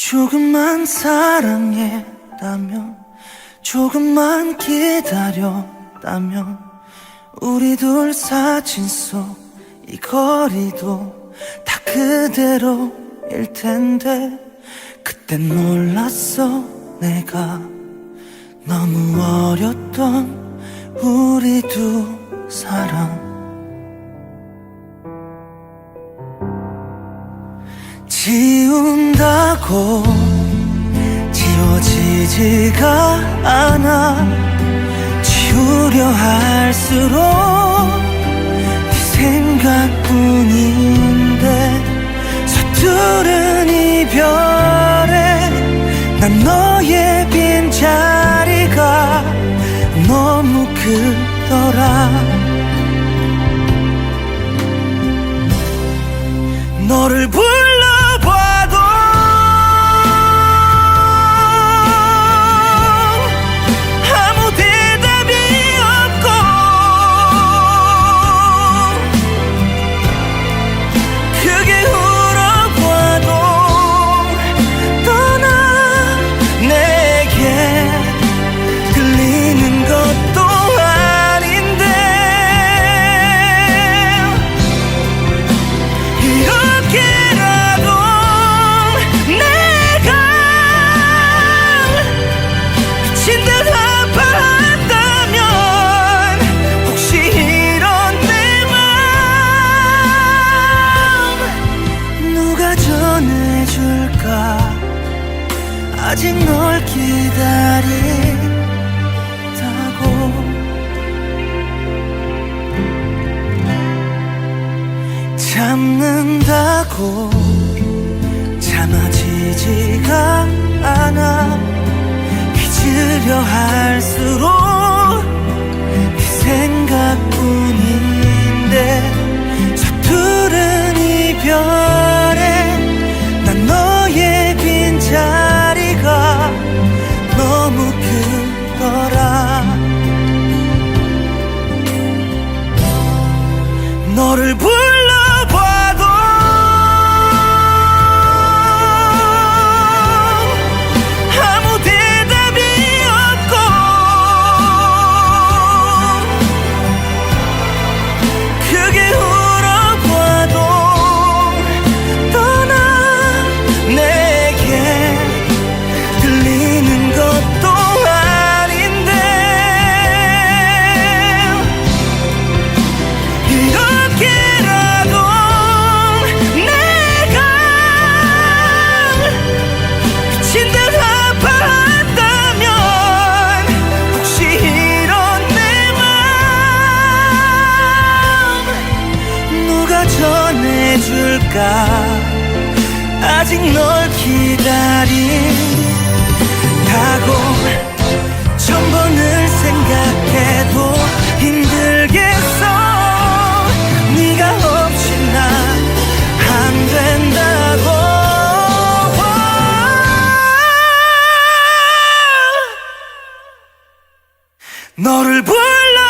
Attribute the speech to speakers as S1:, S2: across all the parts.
S1: 조금만 사랑했다면 조금만 기다렸다면 우리 둘 사진 속 이 거리도 다 그대로일 텐데 그땐 몰랐어 내가. 너무 어렸던 우리 두 사랑 지운다고 지워지지가 않아 지우려 할수록 네 생각뿐인데 서투른 이별에 난 너의 빈자리가 너무 크더라 전해줄까 아직 널 기다린다고. 참는다고. 참아지지가 않아. 잊으려 할수록 너를 불러 전해줄까? 아직 널 기다린다고 천 번을 생각해도 힘들겠어. 네가 없이 난안 된다고. 너를 불러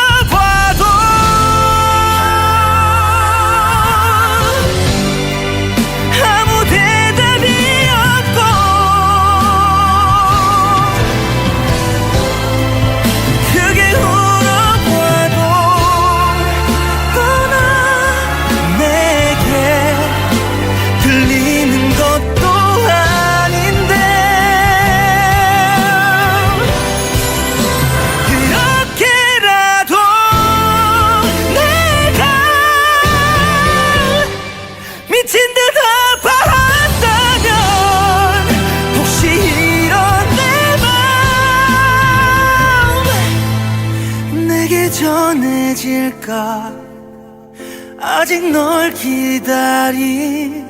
S1: 전해질까? 아직 널 기다린다고